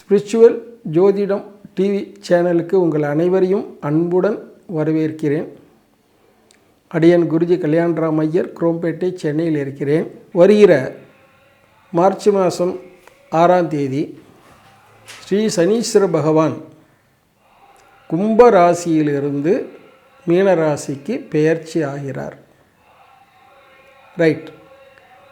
Spiritual ஜோதிடம் TV சேனலுக்கு உங்கள் அனைவரையும் அன்புடன் வரவேற்கிறேன். அடியன் குருஜி கல்யாணராம் ஐயர் குரோம்பேட்டை சென்னையில் இருக்கிறேன். வருகிற மார்ச் மாதம் ஆறாம் தேதி ஸ்ரீ சனீஸ்வர பகவான் கும்ப ராசியிலிருந்து மீன ராசிக்கு பெயர்ச்சி ஆகிறார். ரைட்.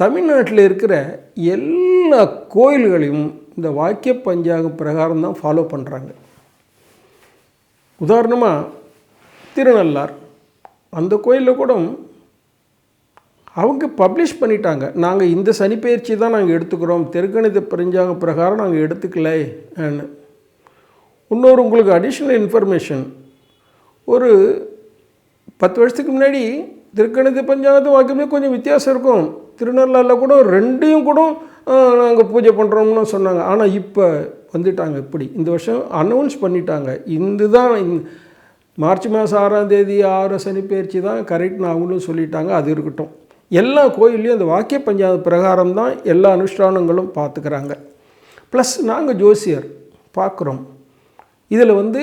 தமிழ்நாட்டில் இருக்கிற எல்லா கோயில்களையும் இந்த வாக்கிய பஞ்சாங்க பிரகாரம் தான் ஃபாலோ பண்ணுறாங்க உதாரணமாக திருநள்ளார் அந்த கோயிலில் கூட அவங்க பப்ளிஷ் பண்ணிட்டாங்க. நாங்கள் இந்த சனிப்பெயர்ச்சி தான் நாங்கள் எடுத்துக்கிறோம். தெற்கணித பரிஞ்சாங்க பிரகாரம் நாங்கள் எடுத்துக்கலை இன்னொரு உங்களுக்கு அடிஷ்னல் இன்ஃபர்மேஷன் ஒரு பத்து வருஷத்துக்கு முன்னாடி திருக்கணித பஞ்சாங்கத்து வாக்கியமே கொஞ்சம் வித்தியாசம் இருக்கும். திருநள்ளாறில் கூட ரெண்டையும் கூட நாங்கள் பூஜை பண்ணுறோம்னு சொன்னாங்க. ஆனால் இப்போ வந்துட்டாங்க இப்படி. இந்த வருஷம் அனௌன்ஸ் பண்ணிட்டாங்க. இந்த தான் மார்ச் மாதம் ஆறாம் தேதி ஆறு சனி பயிற்சி தான் கரெக்ட்னு அவங்களும் சொல்லிட்டாங்க. அது இருக்கட்டும். எல்லா கோயில்லையும் அந்த வாக்கிய பஞ்சாத பிரகாரம் தான் எல்லா அனுஷ்டானங்களும் பார்த்துக்கிறாங்க ப்ளஸ் நாங்கள் ஜோசியர் பார்க்குறோம் இதில் வந்து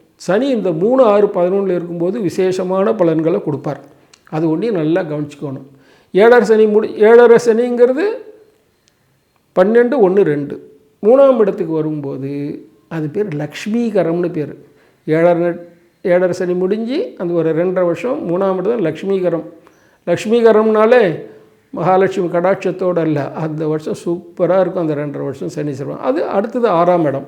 சனி இந்த மூணு ஆறு பதினொன்றில் இருக்கும்போது விசேஷமான பலன்களை கொடுப்பார். அது ஒன்றையும் நல்லா கவனிச்சிக்கணும். ஏழரை சனி முடி ஏழரை சனிங்கிறது பன்னெண்டு ஒன்று ரெண்டு. மூணாம் இடத்துக்கு வரும்போது அது பேர் லக்ஷ்மீகரம்னு பேர். ஏழரை ஏழரை சனி முடிஞ்சு அந்த ஒரு ரெண்டரை வருஷம் மூணாம் இடம் லக்ஷ்மீகரம். லக்ஷ்மீகரம்னாலே மகாலட்சுமி கடாட்சத்தோடு அல்ல. அந்த வருஷம் சூப்பராக இருக்கும் அந்த ரெண்டரை வருஷம் சனி சிறுவன் அது அடுத்தது ஆறாம் இடம்.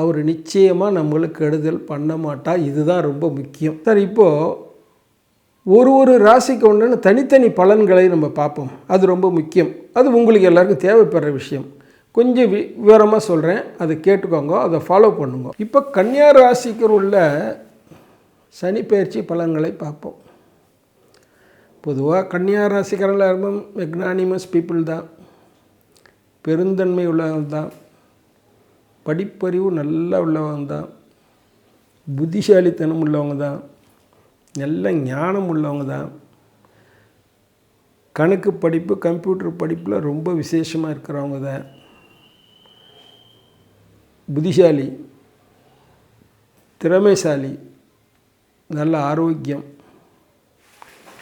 அவர் நிச்சயமாக நம்மளுக்கு கெடுதல் பண்ண மாட்டார் இதுதான் ரொம்ப முக்கியம். சார் இப்போது ஒரு ஒரு ராசிக்கு ஒன்றுன்னு தனித்தனி பலன்களை நம்ம பார்ப்போம். அது ரொம்ப முக்கியம். அது உங்களுக்கு எல்லாருக்கும் தேவைப்படுற விஷயம். கொஞ்சம் வி விவரமாக சொல்கிறேன் அதை கேட்டுக்கோங்க. அதை ஃபாலோ பண்ணுங்க. இப்போ கன்னியா ராசிக்கு உள்ள சனி பயிற்சி பலன்களை பார்ப்போம். பொதுவாக கன்னியா ராசிக்காரர்கள் இருக்கும் மெக்னானிமஸ் பீப்புள் தான். பெருந்தன்மை உள்ளவர்கள் தான். படிப்பறிவு நல்லா உள்ளவங்க தான். புத்திசாலித்தனம் உள்ளவங்க தான். நல்ல ஞானம் உள்ளவங்க தான். கணக்கு படிப்பு கம்ப்யூட்டர் படிப்பில் ரொம்ப விசேஷமாக இருக்கிறவங்க தான். புத்திசாலி திறமைசாலி நல்ல ஆரோக்கியம்.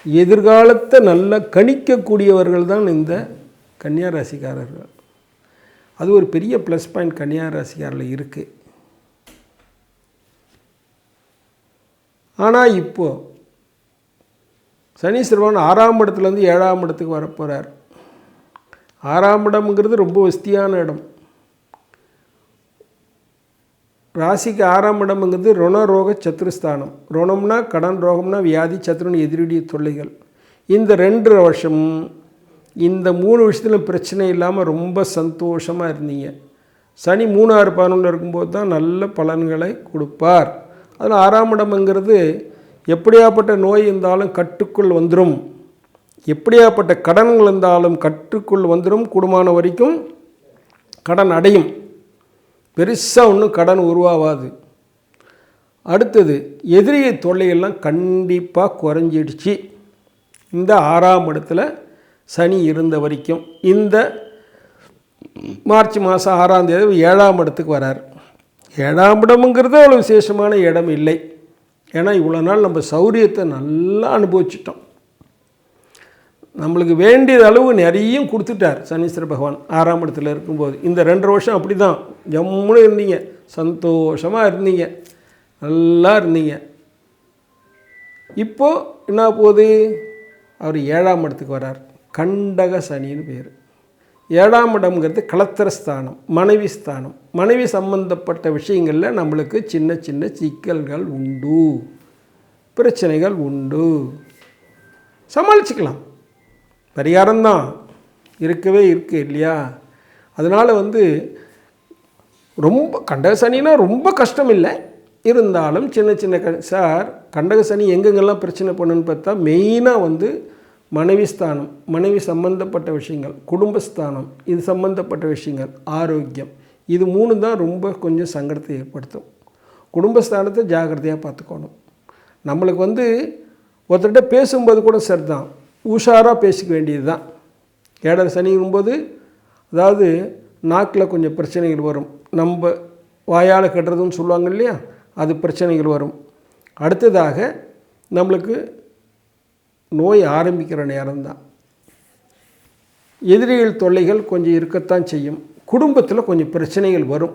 எதிர்காலத்தை நல்லா கணிக்கக்கூடியவர்கள் தான் இந்த கன்னியா ராசிக்காரர்கள் அது ஒரு பெரிய ப்ளஸ் பாயிண்ட் கன்னியார் ராசிக்காரில் இருக்குது ஆனால் இப்போது சனி சிறுவன் ஆறாம் இடத்துலேருந்து ஏழாம் இடத்துக்கு வரப்போகிறார் ஆறாம் இடம்ங்கிறது ரொம்ப வசதியான இடம். ராசிக்கு ஆறாம் இடம்ங்கிறது ருணரோக சத்துருஸ்தானம் ருணம்னா கடன் ரோகம்னா வியாதி சத்துருன்னு எதிரடி தொல்லைகள். இந்த ரெண்டு வருஷம் இந்த மூணு விஷயத்தில் பிரச்சனை இல்லாமல் ரொம்ப சந்தோஷமாக இருந்தீங்க. சனி மூணாறு பதினொன்று இருக்கும்போது தான் நல்ல பலன்களை கொடுப்பார். அதில் ஆறாம் இடம்ங்கிறது எப்படியாப்பட்ட நோய் இருந்தாலும் கட்டுக்குள் வந்துடும் எப்படியாப்பட்ட கடன்கள் இருந்தாலும் கட்டுக்குள் வந்துடும் கூடுமான வரைக்கும் கடன் அடையும். பெருசாக ஒன்றும் கடன் உருவாகாது அடுத்தது எதிரிய தொல்லையெல்லாம் கண்டிப்பாக குறைஞ்சிடுச்சு. இந்த ஆறாம் இடத்துல சனி இருந்த வரைக்கும் இந்த மார்ச் மாதம் ஆறாம் தேதி ஏழாம் இடத்துக்கு வரார். ஏழாம் இடமுங்கிறது அவ்வளோ விசேஷமான இடம் இல்லை. ஏன்னா இவ்வளோ நாள் நம்ம சௌரியத்தை நல்லா அனுபவிச்சிட்டோம். நம்மளுக்கு வேண்டியது அளவு நிறையும் கொடுத்துட்டார் சனீஸ்வர பகவான் ஆறாம் இடத்துல இருக்கும்போது. இந்த ரெண்டு வருஷம் அப்படி தான் ஜம்முன்னு இருந்தீங்க. சந்தோஷமாக இருந்தீங்க. நல்லா இருந்தீங்க. இப்போது என்ன போகுது அவர் ஏழாம் இடத்துக்கு வரார். கண்டக சனின்னு பேர். ஏழாம் இடம்ங்கிறது கலத்திரஸ்தானம் மனைவி ஸ்தானம். மனைவி சம்பந்தப்பட்ட விஷயங்களில் நம்மளுக்கு சின்ன சின்ன சிக்கல்கள் உண்டு. பிரச்சனைகள் உண்டு. சமாளிச்சுக்கலாம். பரிகாரம்தான். இருக்கவே இருக்குது இல்லையா? அதனால் வந்து ரொம்ப கண்டக சனினா ரொம்ப கஷ்டம் இல்லை இருந்தாலும் சின்ன சின்ன க சார் கண்டக சனி எங்கெங்கெல்லாம் பிரச்சனை பண்ணுன்னு பார்த்தா மெயினாக வந்து மனைவி ஸ்தானம் மனைவி சம்பந்தப்பட்ட விஷயங்கள் குடும்பஸ்தானம் இது சம்பந்தப்பட்ட விஷயங்கள் ஆரோக்கியம் இது மூணு தான் ரொம்ப கொஞ்சம் சங்கடத்தை ஏற்படுத்தும். குடும்பஸ்தானத்தை ஜாக்கிரதையாக பார்த்துக்கணும். நம்மளுக்கு வந்து ஒருத்தர்கிட்ட பேசும்போது கூட சரி தான் உஷாராக பேசிக்க வேண்டியது தான் ஏழரை சனிங்கும்போது அதாவது நாக்கில் கொஞ்சம் பிரச்சனைகள் வரும். நம்ம வாயால் கட்டுறதுன்னு சொல்லுவாங்க இல்லையா? அது பிரச்சனைகள் வரும். அடுத்ததாக நம்மளுக்கு நோய் ஆரம்பிக்கிற நேரம்தான். எதிரிகள் தொல்லைகள் கொஞ்சம் இருக்கத்தான் செய்யும். குடும்பத்தில் கொஞ்சம் பிரச்சனைகள் வரும்.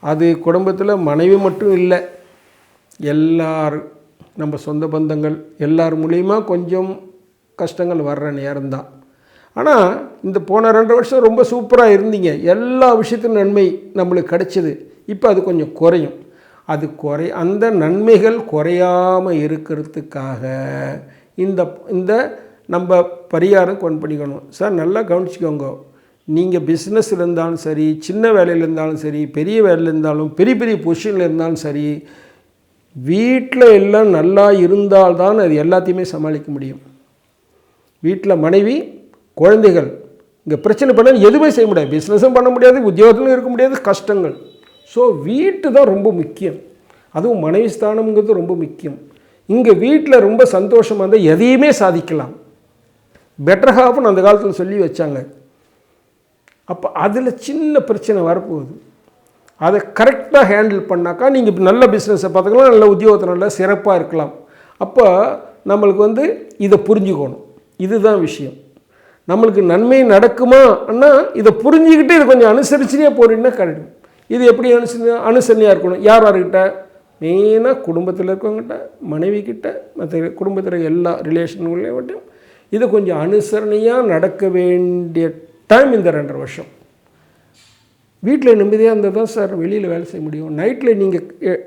அது குடும்பத்தில் மனைவி மட்டும் இல்லை. எல்லார் நம்ம சொந்த பந்தங்கள் எல்லார் மூலியமா கொஞ்சம் கஷ்டங்கள் வர்ற நேரம்தான். ஆனால் இந்த போன ரெண்டு வருஷம் ரொம்ப சூப்பராக இருந்தீங்க. எல்லா விஷயத்திலும் நன்மை நம்மளுக்கு கிடைச்சிது. இப்போ அது கொஞ்சம் குறையும். அது குறை அந்த நன்மைகள் குறையாமல் இருக்கிறதுக்காக இந்த இந்த நம்ம பரிகாரம் கொண்டு பண்ணிக்கணும் சார் நல்லா கவனிச்சிக்கோங்க. நீங்கள் பிஸ்னஸில் இருந்தாலும் சரி சின்ன வேலையில் இருந்தாலும் சரி பெரிய வேலையில் இருந்தாலும் பெரிய பெரிய பொசிஷனில் இருந்தாலும் சரி வீட்டில் எல்லாம் நல்லா இருந்தால்தான் அது எல்லாத்தையுமே சமாளிக்க முடியும். வீட்டில் மனைவி குழந்தைகள் இங்கே பிரச்சனை பண்ணால் எதுவுமே செய்ய முடியாது. பிஸ்னஸும் பண்ண முடியாது உத்தியோகத்திலும் இருக்க முடியாது கஷ்டங்கள். ஸோ வீட்டு தான் ரொம்ப முக்கியம். அதுவும் மனைவி ஸ்தானம்ங்கிறது ரொம்ப முக்கியம். இங்கே வீட்டில் ரொம்ப சந்தோஷமாக இருந்தால் எதையுமே சாதிக்கலாம். பெட்டர் ஹாஃப்னு அந்த காலத்தில் சொல்லி வச்சாங்க. அப்போ அதில் சின்ன பிரச்சனை வரப்போகுது. அதை கரெக்டாக ஹேண்டில் பண்ணாக்கா நீங்கள் நல்ல பிஸ்னஸை பார்த்துக்கலாம் நல்ல உத்தியோகத்தை நல்லா சிறப்பாக இருக்கலாம். அப்போ நம்மளுக்கு வந்து இதை புரிஞ்சுக்கணும். இதுதான் விஷயம். நம்மளுக்கு நன்மை நடக்குமா? அண்ணா இதை புரிஞ்சுக்கிட்டு இதை கொஞ்சம் அனுசரிச்சுனே போறீங்கன்னா கரெக்டும் இது எப்படி அனுசரி அனுசரணையாக இருக்கணும்? யார் யார்கிட்ட? மெயினாக குடும்பத்தில் இருக்கவங்ககிட்ட மனைவி கிட்ட மற்ற குடும்பத்தில் எல்லா ரிலேஷன்களையும் இது கொஞ்சம் அனுசரணையாக நடக்க வேண்டிய டைம் இந்த ரெண்டரை வருஷம். வீட்டில் நிம்மதியாக இருந்தால் தான் சார் வெளியில் வேலை செய்ய முடியும். நைட்டில் நீங்கள்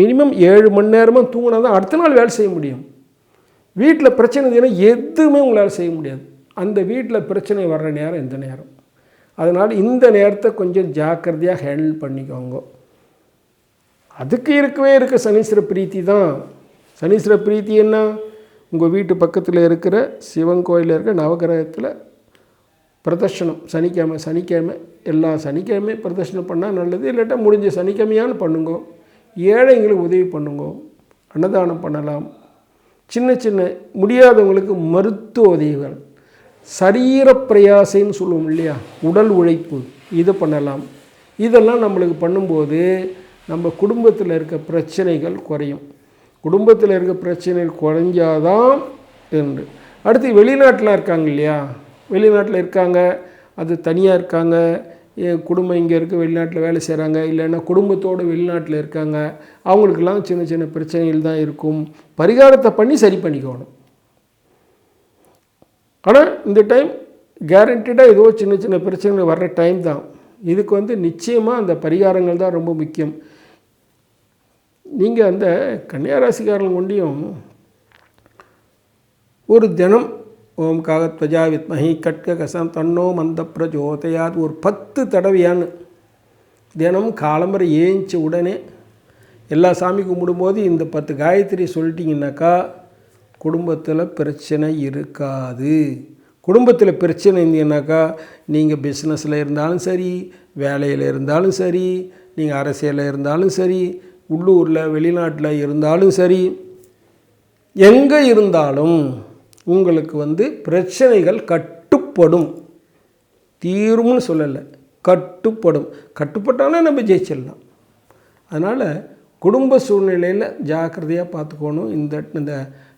மினிமம் ஏழு மணி நேரமாக தூங்கினா தான் அடுத்த நாள் வேலை செய்ய முடியும். வீட்டில் பிரச்சனை இருந்ததுன்னா எதுவுமே உங்களால் செய்ய முடியாது. அந்த வீட்டில் பிரச்சனை வர்ற நேரம் இந்த நேரம். அதனால் இந்த நேரத்தை கொஞ்சம் ஜாக்கிரதையாக ஹேண்டில் பண்ணிக்கோங்க. அதுக்கு இருக்கவே இருக்க சனீஸ்வர பிரீத்தி தான். சனீஸ்வர பிரீத்தி என்ன? உங்கள் வீட்டு பக்கத்தில் இருக்கிற சிவன் கோயிலில் இருக்கிற நவகிரகத்தில் பிரதர்ஷனம் சனிக்கிழமை சனிக்கிழமை எல்லா சனிக்கிழமை பிரதர்ஷனம் பண்ணால் நல்லது இல்லாட்டா முடிஞ்ச சனிக்கிழமையானு பண்ணுங்க. ஏழைங்களுக்கு உதவி பண்ணுங்க. அன்னதானம் பண்ணலாம். சின்ன சின்ன முடியாதவங்களுக்கு மருத்துவ உதவிகள். சரீர பிரயாசைன்னு சொல்லுவோம் இல்லையா? உடல் உழைப்பு. இது பண்ணலாம். இதெல்லாம் நம்மளுக்கு பண்ணும்போது நம்ம குடும்பத்தில் இருக்க பிரச்சனைகள் குறையும். குடும்பத்தில் இருக்க பிரச்சனைகள் குறைஞ்சாதான் என்று. அடுத்து வெளிநாட்டில் இருக்காங்க இல்லையா? வெளிநாட்டில் இருக்காங்க அது தனியாக இருக்காங்க என் குடும்பம் இங்கே இருக்குது வெளிநாட்டில் வேலை செய்கிறாங்க இல்லைன்னா குடும்பத்தோடு வெளிநாட்டில் இருக்காங்க அவங்களுக்கெல்லாம் சின்ன சின்ன பிரச்சனைகள் தான் இருக்கும். பரிகாரத்தை பண்ணி சரி பண்ணிக்கணும். ஆனால் இந்த டைம் கேரண்டடாக ஏதோ சின்ன சின்ன பிரச்சனைகள் வர்ற டைம் தான். இதுக்கு வந்து நிச்சயமாக அந்த பரிகாரங்கள் தான் ரொம்ப முக்கியம். நீங்கள் அந்த கன்னியாராசிக்காரர்கள் கொண்டியும் ஒரு தினம் ஓம் காகத்வஜா வித்மஹி கட்க கசம் தன்னோ மந்த பிரஜோதையாது ஒரு பத்து தடவையான்னு தினம் காலம்பரை ஏஞ்ச உடனே எல்லா சாமி கும்பிடும்போது இந்த பத்து காயத்ரி சொல்லிட்டீங்கன்னாக்கா குடும்பத்தில் பிரச்சனை இருக்காது. குடும்பத்தில் பிரச்சனை இருந்தீங்கன்னாக்கா நீங்கள் பிஸ்னஸில் இருந்தாலும் சரி வேலையில் இருந்தாலும் சரி நீங்கள் அரசியலில் இருந்தாலும் சரி உள்ளூரில் வெளிநாட்டில் இருந்தாலும் சரி எங்கே இருந்தாலும் உங்களுக்கு வந்து பிரச்சனைகள் கட்டுப்படும். தீரும்னு சொல்லலை கட்டுப்படும். கட்டுப்பட்டாலும் நம்ம ஜெயிச்சிடலாம். அதனால் குடும்ப சூழ்நிலையில் ஜாக்கிரதையாக பார்த்துக்கணும். இந்த இந்த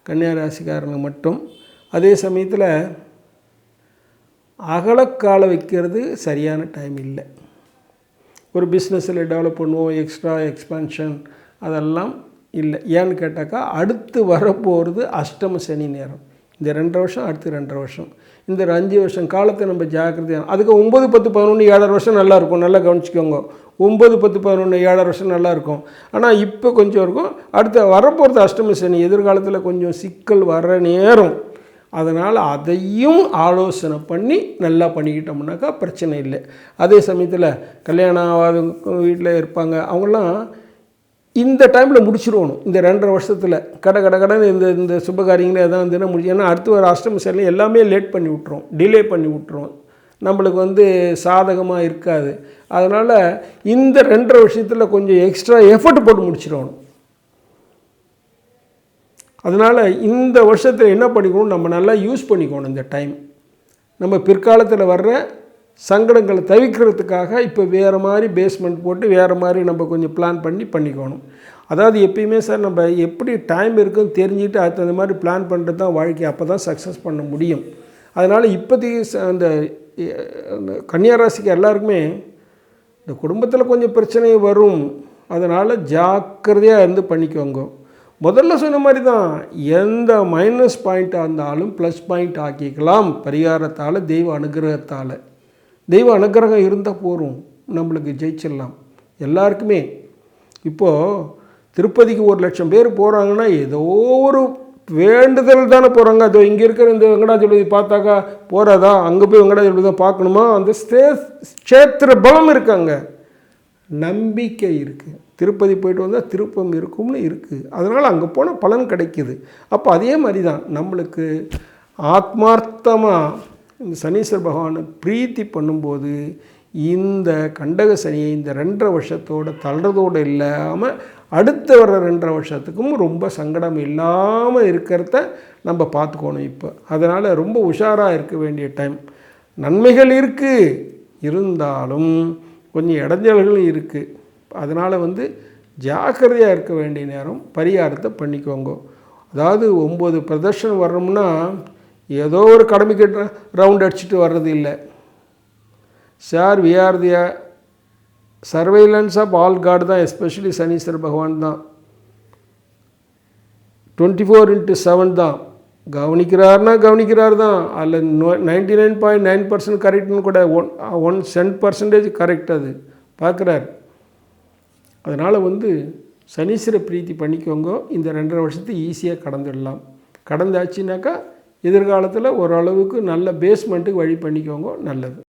கன்னியாராசிக்காரங்க மட்டும். அதே சமயத்தில் அகலக்கால வைக்கிறது சரியான டைம் இல்லை. ஒரு பிஸ்னஸில் டெவலப் பண்ணுவோம் எக்ஸ்ட்ரா எக்ஸ்பான்ஷன் அதெல்லாம் இல்லை. ஏன்னு கேட்டாக்கா அடுத்து வரப்போகிறது அஷ்டம சனி நேரம். இந்த ரெண்டரை வருஷம் அடுத்து ரெண்டரை வருஷம். இந்த ஒரு அஞ்சு வருஷம் காலத்தை நம்ம ஜாக்கிரதையாக அதுக்கு ஒம்பது பத்து பதினொன்று ஏழரை வருஷம் நல்லா இருக்கும். நல்லா கவனிச்சிக்கோங்க. ஒம்பது பத்து பதினொன்று ஏழரை வருஷம் நல்லாயிருக்கும் ஆனால் இப்போ கொஞ்சம் இருக்கும். அடுத்த வரப்போகிறது அஷ்டம சனி. எதிர்காலத்தில் கொஞ்சம் சிக்கல் வர நேரம். அதனால் அதையும் ஆலோசனை பண்ணி நல்லா பண்ணிக்கிட்டோம்னாக்கா பிரச்சனை இல்லை. அதே சமயத்தில் கல்யாணம் ஆகாதவங்க வீட்டில் இருப்பாங்க. அவங்களாம் இந்த டைமில் முடிச்சிருவணும். இந்த ரெண்டரை வருஷத்தில் கடை கடை கடன் இந்த இந்த சுபகாரியங்களே எதாவது இருந்ததுன்னா முடிச்சு ஏன்னா அடுத்து வர அஷ்டம சனி எல்லாமே லேட் பண்ணி விட்டுரும். டிலே பண்ணி விட்டுரும். நம்மளுக்கு வந்து சாதகமாக இருக்காது. அதனால் இந்த ரெண்டரை வருஷத்தில் கொஞ்சம் எக்ஸ்ட்ரா எஃபர்ட் போட்டு முடிச்சிடணும் அதனால் இந்த வருஷத்தில் என்ன பண்ணிக்கணும்? நம்ம நல்லா யூஸ் பண்ணிக்கணும் இந்த டைம் நம்ம பிற்காலத்தில் வர்ற சங்கடங்களை தவிர்க்கிறதுக்காக இப்போ வேறு மாதிரி பேஸ்மெண்ட் போட்டு வேறு மாதிரி நம்ம கொஞ்சம் பிளான் பண்ணி பண்ணிக்கணும். அதாவது எப்பயுமே சார் நம்ம எப்படி டைம் இருக்குன்னு தெரிஞ்சுட்டு அதுக்கு தகுந்த மாதிரி பிளான் பண்ணுறது தான் வாழ்க்கை. அப்போ தான் சக்ஸஸ் பண்ண முடியும். அதனால் இப்போதைக்கு ச- அந்த அந்த கன்னியாராசிக்கு எல்லாருக்குமே இந்த குடும்பத்தில் கொஞ்சம் பிரச்சனை வரும். அதனால் ஜாக்கிரதையாக இருந்து பண்ணிக்கோங்க. முதல்ல சொன்ன மாதிரி தான் எந்த மைனஸ் பாயிண்ட்டாக இருந்தாலும் ப்ளஸ் பாயிண்ட் ஆக்கிக்கலாம் பரிகாரத்தால் தெய்வ அனுகிரகத்தால். தெய்வ அனுகிரகம் இருந்தால் போதும் நம்மளுக்கு ஜெயிச்சிடலாம். எல்லாருக்குமே. இப்போது திருப்பதிக்கு ஒரு லட்சம் பேர் போகிறாங்கன்னா ஏதோ ஒரு வேண்டுதல் தானே போகிறாங்க அதோ இங்கே இருக்கிற இந்த வெங்கடாஜலபதி பார்த்தாக்கா போகிறதா அங்கே போய் வெங்கடாஜலபதி தான் பார்க்கணுமா? அந்த ஸ்தே க்ஷேத்திர பலம் இருக்காங்க. நம்பிக்கை இருக்குது திருப்பதி போயிட்டு வந்தால் திருப்பம் இருக்கும்னு இருக்குது அதனால் அங்கே போனால் பலன் கிடைக்கிது. அப்போ அதே மாதிரி தான் நம்மளுக்கு ஆத்மார்த்தமாக இந்த சனீஸ்வர பகவானை பிரீத்தி பண்ணும்போது இந்த கண்டக சனியை இந்த ரெண்டரை வருஷத்தோட தளர்றதோடு இல்லாமல் அடுத்து வர்ற ரெண்டரை வருஷத்துக்கும் ரொம்ப சங்கடம் இல்லாமல் இருக்கிறத நம்ம பார்த்துக்கணும் இப்போ. அதனால் ரொம்ப உஷாராக இருக்க வேண்டிய டைம். நன்மைகள் இருக்குது இருந்தாலும் கொஞ்சம் இடைஞ்சல்களும் இருக்குது அதனால் வந்து ஜாக்கிரதையாக இருக்க வேண்டிய நேரம் பரிகாரத்தை பண்ணிக்கோங்க. அதாவது ஒம்பது பிரதர்ஷனம் வர்றோம்னா ஏதோ ஒரு கடமைக்கு ரவுண்ட் அடிச்சுட்டு வர்றது இல்லை. Sir we are the surveillance of all god தான் எஸ்பெஷலி சனீஸ்வர பகவான் தான். டுவெண்ட்டி ஃபோர் இன்ட்டு செவன் தான். கவனிக்கிறார்னா கவனிக்கிறார் தான். அதில் ninety nine point nine percent கரெக்ட்னு கூட one one cent percentage correct அது. பார்க்குறாரு. அதனால் வந்து சனீஸ்வர பிரீத்தி பண்ணிக்கோங்க. இந்த ரெண்டரை வருஷத்தை ஈஸியாக கடந்துடலாம். கடந்தாச்சுனாக்கா எதிர்காலத்தில் ஓரளவுக்கு நல்ல பேஸ்மெண்ட்டுக்கு வழி பண்ணிக்கோங்க. நல்லது.